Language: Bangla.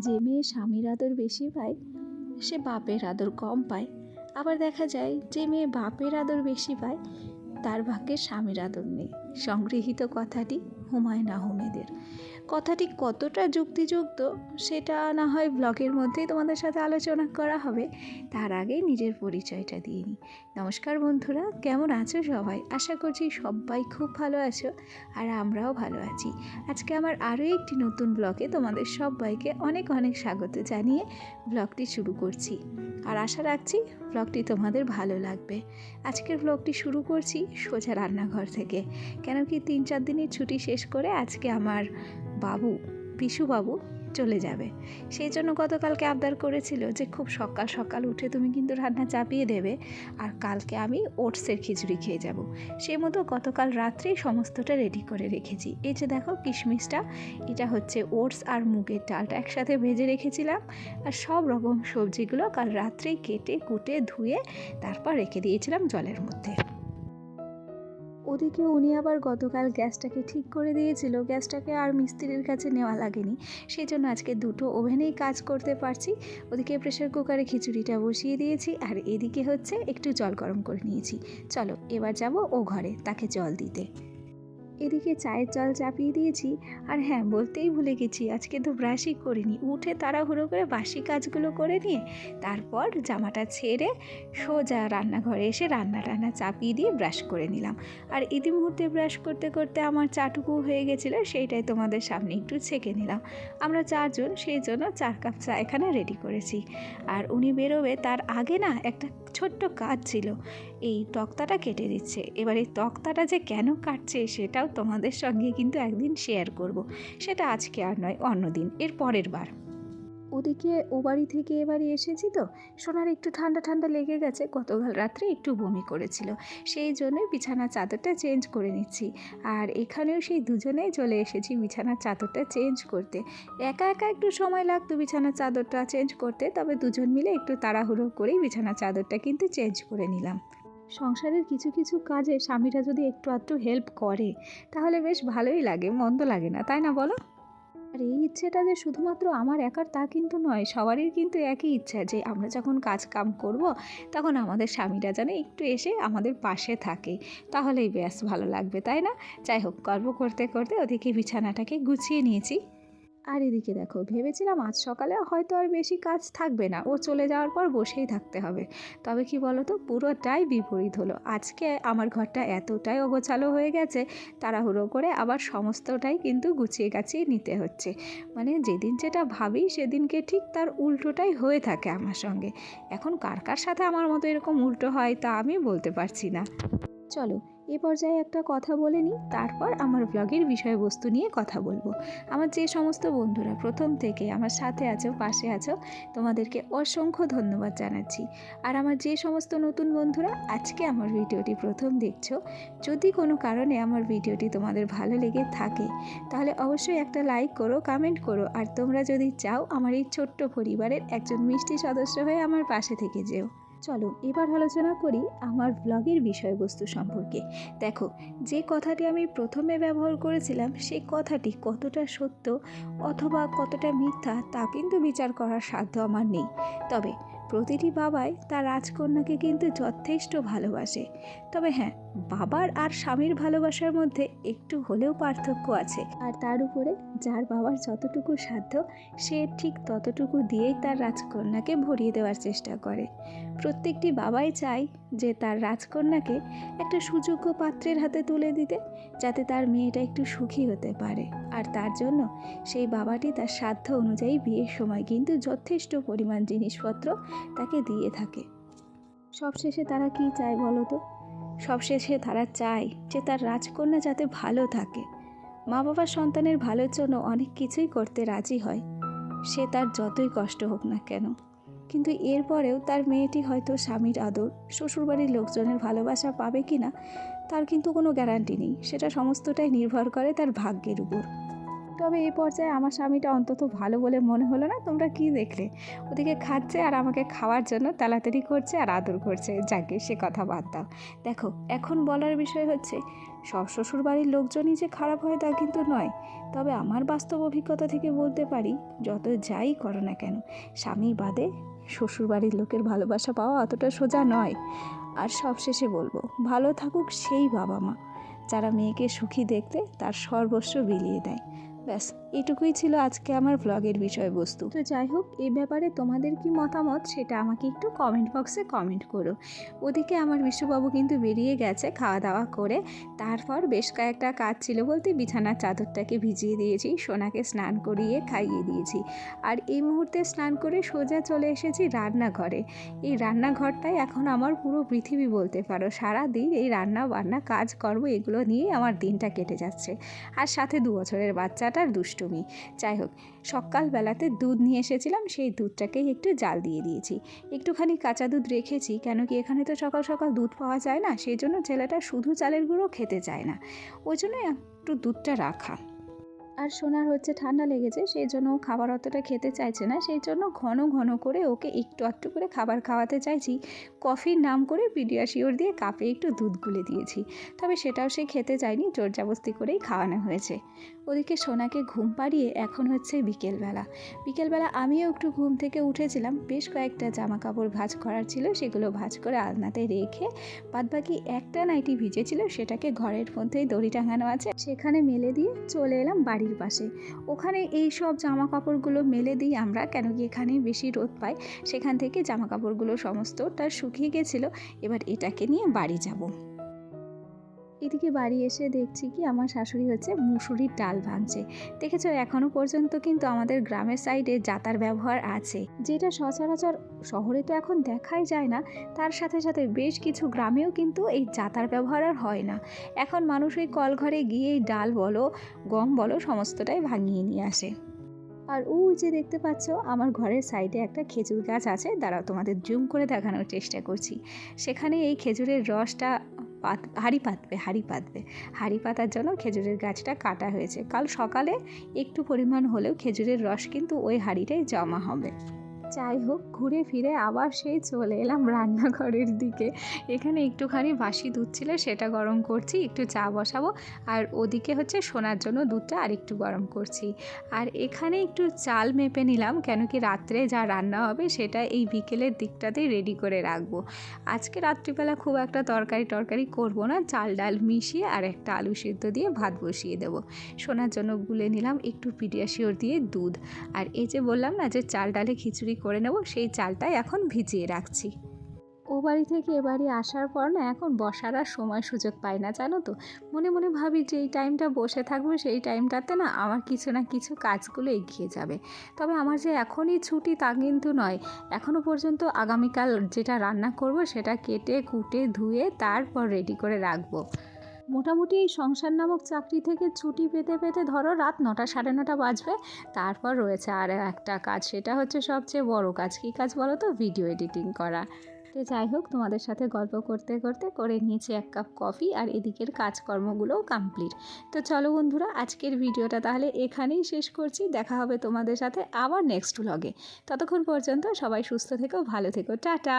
যে মেয়ে স্বামীর আদর বেশি পায়, সে বাপের আদর কম পায়। আবার দেখা যায়, যে মেয়ে বাপের আদর বেশি পায়, তার ভাগ্যে স্বামীর আদর নেই। সংগৃহীত কথাটি হুমায়ুন আহমেদের। কথাটি কতটা যুক্তিযুক্ত, সেটা না হয় ব্লগের মধ্যেই তোমাদের সাথে আলোচনা করা হবে। তার আগেই নিজের পরিচয়টা দিয়ে নিই। নমস্কার বন্ধুরা, কেমন আছো সবাই? আশা করছি সবাই খুব ভালো আছো আর আমরাও ভালো আছি। আজকে আমার আরও একটি নতুন ব্লগে তোমাদের সবাইকে অনেক অনেক স্বাগত জানিয়ে ব্লগটি শুরু করছি। আর আশা রাখছি ব্লগটি তোমাদের ভালো লাগবে। আজকের ব্লগটি শুরু করছি সোজা রান্নাঘর থেকে। কেন কি তিন চার দিনের ছুটি শেষ করে আজকে আমার বাবু, পিসু বাবু চলে যাবে। সেই জন্য গতকালকে আবদার করেছিল যে খুব সকাল সকাল উঠে তুমি কিন্তু রান্না চাপিয়ে দেবে আর কালকে আমি ওটসের খিচুড়ি খেয়ে যাব। সেই মতো গতকাল রাত্রেই সমস্তটা রেডি করে রেখেছি। এই যে দেখো কিশমিশটা, এটা হচ্ছে ওটস আর মুগের ডালটা একসাথে ভেজে রেখেছিলাম আর সব রকম সবজিগুলো কাল রাত্রেই কেটে কুটে ধুয়ে তারপর রেখে দিয়েছিলাম জলের মধ্যে। ওদিকে উনি আবার গতকাল গ্যাসটাকে ঠিক করে দিয়েছিল। গ্যাসটাকে আর মিস্ত্রির কাছে নেওয়া লাগেনি। সেই জন্য আজকে দুটো ওভেনেই কাজ করতে পারছি। ওদিকে প্রেশার কুকারে খিচুড়িটা বসিয়ে দিয়েছি আর এদিকে হচ্ছে একটু জল গরম করে নিয়েছি। চলো, এবার যাব ও ঘরে, তাকে জল দিতে। এদিকে চায়ের জল চাপিয়ে দিয়েছি আর হ্যাঁ বলতেই ভুলে গেছি, আজকে তো ব্রাশই করিনি। উঠে তাড়াহুড়ো করে বাসি কাজগুলো করে নিয়ে তারপর জামাটা ছেড়ে সোজা রান্নাঘরে এসে রান্না টান্না চাপিয়ে দিয়ে ব্রাশ করে নিলাম। আর ইতিমধ্যে ব্রাশ করতে করতে আমার চাটুকু হয়ে গেছিল, সেইটাই তোমাদের সামনে একটু ছেঁকে নিলাম। আমরা চারজন, সেই জন্য চার কাপ চা এখানে রেডি করেছি। আর উনি বেরোবে তার আগে না একটা ছোট্ট কাজ ছিল। এই তক্তাটা কেটে দিচ্ছে। এবার এই তক্তাটা যে কেন কাটছে সেটাও তোমাদের সঙ্গে কিন্তু একদিন শেয়ার করব। সেটা আজকে আর নয়, অন্যদিন, এর পরের বার। ওদিকে ও বাড়ি থেকে এবারে এসেছি তো। সোনার একটু ঠান্ডা ঠান্ডা লেগে গেছে। গতকাল রাত্রে একটু বমি করেছিল। সেই জন্যই বিছানার চাদরটা চেঞ্জ করে নিচ্ছি। আর এখানেও সেই দুজনেই চলে এসেছি বিছানার চাদরটা চেঞ্জ করতে। একা একা একটু সময় লাগতো বিছানার চাদরটা চেঞ্জ করতে, তবে দুজন মিলে একটু তাড়াহুড়ো করেই বিছানার চাদরটা কিন্তু চেঞ্জ করে নিলাম। সংসারের কিছু কিছু কাজে স্বামীরা যদি একটু আধটু হেল্প করে, তাহলে বেশ ভালোই লাগে, মন্দ লাগে না, তাই না বলো? আর এই ইচ্ছেটা যে শুধুমাত্র আমার একার তা কিন্তু নয়, সবারই কিন্তু একই ইচ্ছা যে আমরা যখন কাজ কাম করব, তখন আমাদের স্বামীরা যেন একটু এসে আমাদের পাশে থাকে। তাহলেই ব্যাস ভালো লাগবে, তাই না? যাই হোক, গর্ব করতে করতে ওদিকে বিছানাটাকে গুছিয়ে নিয়েছি। আর এদিকে দেখো, ভেবেছিলাম আজ সকালে হয়তো আর বেশি কাজ থাকবে না। ও চলে যাওয়ার পর বসেই থাকতে হবে। তবে কি বলো তো পুরোটাই বিপরীত হলো। আজকে আমার ঘরটা এতটাই অগোছালো হয়ে গেছে, তাড়াহুড়ো করে আবার সমস্তটাই কিন্তু গুছিয়ে গাছিয়ে নিতে হচ্ছে। মানে যেদিন যেটা ভাবি, সেদিনকে ঠিক তার উল্টোটাই হয়ে থাকে আমার সঙ্গে। এখন কার কার সাথে আমার মতো এরকম উল্টো হয় তা আমি বলতে পারছি না। চলো এ পর্যায়ে একটা কথা বলে নিই, তারপর আমার ব্লগের বিষয়বস্তু নিয়ে কথা বলব। আমার যে সমস্ত বন্ধুরা প্রথম থেকে আমার সাথে আছো, পাশে আছো, তোমাদেরকে অসংখ্য ধন্যবাদ জানাচ্ছি। আর আমার যে সমস্ত নতুন বন্ধুরা আজকে আমার ভিডিওটি প্রথম দেখছ, যদি কোনো কারণে আমার ভিডিওটি তোমাদের ভালো লেগে থাকে, তাহলে অবশ্যই একটা লাইক করো কমেন্ট করো, আর তোমরা যদি চাও আমার এই ছোট্ট পরিবারের একজন মিষ্টি সদস্য হয়ে আমার পাশে থেকে যেও। চলো এবার আলোচনা করি আমার ব্লগের বিষয়বস্তু সম্পর্কে। দেখো, যে কথাটি আমি প্রথমে ব্যবহার করেছিলাম সেই কথাটি কতটা সত্য অথবা কতটা মিথ্যা তা কিন্তু বিচার করার সাধ্য আমার নেই। তবে প্রতিটি বাবাই তার রাজকন্যাকে কিন্তু যথেষ্ট ভালোবাসে। তবে হ্যাঁ বাবার আর স্বামীর ভালোবাসার মধ্যে একটু হলেও পার্থক্য আছে। আর তার উপরে যার বাবার যতটুকু সাধ্য, সে ঠিক ততটুকু দিয়েই তার রাজকন্যাকে ভরিয়ে দেওয়ার চেষ্টা করে। প্রত্যেকটি বাবাই চায় যে তার রাজকন্যাকে একটা সুযোগ্য পাত্রের হাতে তুলে দিতে, যাতে তার মেয়েটা একটু সুখী হতে পারে। আর তার জন্য সেই বাবাটি তার সাধ্য অনুযায়ী বিয়ের সময় কিন্তু যথেষ্ট পরিমাণ জিনিসপত্র তাকে দিয়ে থাকে। সবশেষে তারা কি চায় বলো তো? সবশেষে তারা চায় যে তার রাজকন্যা যাতে ভালো থাকে। মা বাবার সন্তানের ভালোর জন্য অনেক কিছুই করতে রাজি হয়। সে তার যতই কষ্ট হোক না কেন। কিন্তু এরপরেও তার মেয়েটি হয়তো স্বামীর আদর, শ্বশুরবাড়ির লোকজনের ভালোবাসা পাবে কি না তার কিন্তু কোনো গ্যারান্টি নেই। সেটা সমস্তটাই নির্ভর করে তার ভাগ্যের উপর। তবে এই পর্যায়ে আমার স্বামীটা অন্তত ভালো বলে মনে হলো না। তোমরা কি দেখলে? ওদিকে খাচ্ছে আর আমাকে খাওয়ার জন্য তাড়াতাড়ি করছে আর আদর করছে। যাকে সে কথা বাদ দাও। দেখো, এখন বলার বিষয় হচ্ছে, সব শ্বশুর বাড়ির লোকজনই যে খারাপ হয় তা কিন্তু নয়। তবে আমার বাস্তব অভিজ্ঞতা থেকে বলতে পারি, যত যাই করো না কেন, স্বামী বাদে শ্বশুর বাড়ির লোকের ভালোবাসা পাওয়া অতটা সোজা নয়। আর সবশেষে বলব, ভালো থাকুক সেই বাবা মা, যারা মেয়েকে সুখী দেখতে তার সর্বস্ব বিলিয়ে দেয়। ব্যাস, এটুকুই ছিল আজকে আমার ব্লগের বিষয়বস্তু। তো যাই হোক এই ব্যাপারে তোমাদের কি মতামত সেটা আমাকে একটু কমেন্ট বক্সে কমেন্ট করো। ওদিকে আমার বিশ্ববাবু কিন্তু বেরিয়ে গেছে খাওয়া দাওয়া করে। তারপর বেশ কয়েকটা কাজ ছিল বলতে বিছানার চাদরটাকে ভিজিয়ে দিয়েছি, সোনাকে স্নান করিয়ে খাইয়ে দিয়েছি। আর এই মুহূর্তে স্নান করে সোজা চলে এসেছি রান্নাঘরে। এই রান্নাঘরটাই এখন আমার পুরো পৃথিবী বলতে পারো। সারা দিন এই রান্না বান্না কাজ করব এগুলো নিয়েই আমার দিনটা কেটে যাচ্ছে। আর সাথে দু বছরের বাচ্চাটার দুষ্টুমি। যাই হোক সকালবেলাতে দুধ নিয়ে এসেছিলাম, সেই দুধটাকেই একটু জাল দিয়ে দিয়েছি। একটুখানি কাঁচা দুধ রেখেছি কেন কি এখানে তো সকাল সকাল দুধ পাওয়া যায় না, সেই জন্য ছেলেটা শুধু চালের গুঁড়ো খেতে চায় না। ওই জন্যই একটু দুধটা রাখা। আর সোনার হচ্ছে ঠান্ডা লেগেছে, সেই জন্য ও খাবার অতটা খেতে চাইছে না। সেই জন্য ঘন ঘন করে ওকে একটু একটু করে খাবার খাওয়াতে চাইছি। কফির নাম করে পিডিয়াশিওর দিয়ে কাপে একটু দুধ গুলে দিয়েছি। তবে সেটাও সে খেতে চায়নি, জোরজাবস্তি করেই খাওয়ানো হয়েছে। ওদিকে সোনাকে ঘুম পাড়িয়ে এখন হচ্ছে বিকেলবেলা। বিকেলবেলা আমিও একটু ঘুম থেকে উঠেছিলাম, বেশ কয়েকটা জামা কাপড় ভাঁজ করার ছিল, সেগুলো ভাঁজ করে আলনাতে রেখে বাদবাকি একটা নাইটি ভিজেছিল, সেটাকে ঘরের মধ্যেই দড়ি টাঙানো আছে, সেখানে মেলে দিয়ে চলে এলাম বাড়ির পাশে। ওখানে এই সব জামা কাপড়গুলো মেলে দিই আমরা, কেন কি এখানে বেশি রোদ পাই সেখান থেকে জামা কাপড়গুলো সমস্তটা শুকিয়ে গেছিল, এবার এটাকে নিয়ে বাড়ি যাব। এদিকে বাড়ি এসে দেখছি কি আমার শাশুড়ি হচ্ছে মুসুরির ডাল ভাঙছে। দেখেছ এখনও পর্যন্ত কিন্তু আমাদের গ্রামের সাইডে জাতার ব্যবহার আছে। যেটা সচরাচর শহরে তো এখন দেখাই যায় না, তার সাথে সাথে বেশ কিছু গ্রামেও কিন্তু এই জাতার ব্যবহার আর হয় না। এখন মানুষ ওই কলঘরে গিয়ে এই ডাল বলো, গম বলো, সমস্তটাই ভাঙিয়ে নিয়ে আসে। আর ওই যে দেখতে পাচ্ছ, আমার ঘরের সাইডে একটা খেজুর গাছ আছে, দাঁড়াও তোমাদের জুম করে দেখানোর চেষ্টা করছি। সেখানে এই খেজুরের রসটা পাত, হাঁড়ি পাতবে হাঁড়ি পাতবে। হাঁড়ি পাতার জন্য খেজুরের গাছটা কাটা হয়েছে। কাল সকালে একটু পরিমাণ হলেও খেজুরের রস কিন্তু ওই হাঁড়িটাই জমা হবে। যাই হোক, ঘুরে ফিরে আবার সেই চলে এলাম রান্নাঘরের দিকে। এখানে একটুখানি বাসি দুধ ছিল, সেটা গরম করছি, একটু চা বসাবো। আর ওদিকে হচ্ছে সোনার জন্য দুধটা আর একটু গরম করছি। আর এখানে একটু চাল মেপে নিলাম, কেন কি রাত্রে যা রান্না হবে সেটা এই বিকেলের দিকটাতেই রেডি করে রাখব। আজকে রাত্রিবেলা খুব একটা তরকারি টরকারি করব না, চাল ডাল মিশিয়ে আর একটা আলু সিদ্ধ দিয়ে ভাত বসিয়ে দেবো। সোনার জন্য গুলে নিলাম একটু পিডিয়াশিওর দিয়ে দুধ। আর এই যে বললাম না যে চাল ডালে খিচুড়ি করে নেব, সেই চালটাই এখন ভিজিয়ে রাখছি। ও বাড়ি থেকে এ বাড়ি আসার পর না এখন বসার আর সময় সুযোগ পাই না, জানো তো? মনে মনে ভাবি যে এই টাইমটা বসে থাকব সেই টাইমটাতে না আমার কিছু না কিছু কাজগুলো এগিয়ে যাবে। তবে আমার যে এখনই ছুটি তা কিন্তু নয়। এখনও পর্যন্ত আগামীকাল যেটা রান্না করব সেটা কেটে, কুটে, ধুয়ে, তারপর রেডি করে রাখব। মোটামুটি এই সংসার নামক চাকরি থেকে ছুটি পেতে পেতে ধরো রাত নটা, সাড়ে নটা বাজবে। তারপর রয়েছে আর একটা কাজ, সেটা হচ্ছে সবচেয়ে বড় কাজ। কী কাজ বলো তো? ভিডিও এডিটিং করা। তো যাই হোক, তোমাদের সাথে গল্প করতে করতে করে নিয়েছি এক কাপ কফি আর এদিকের কাজকর্মগুলোও কমপ্লিট তো চলো বন্ধুরা, আজকের ভিডিওটা তাহলে এখানেই শেষ করছি। দেখা হবে তোমাদের সাথে আবার নেক্সট ব্লগে ততক্ষণ পর্যন্ত সবাই সুস্থ থেকো, ভালো থেকো। টাটা!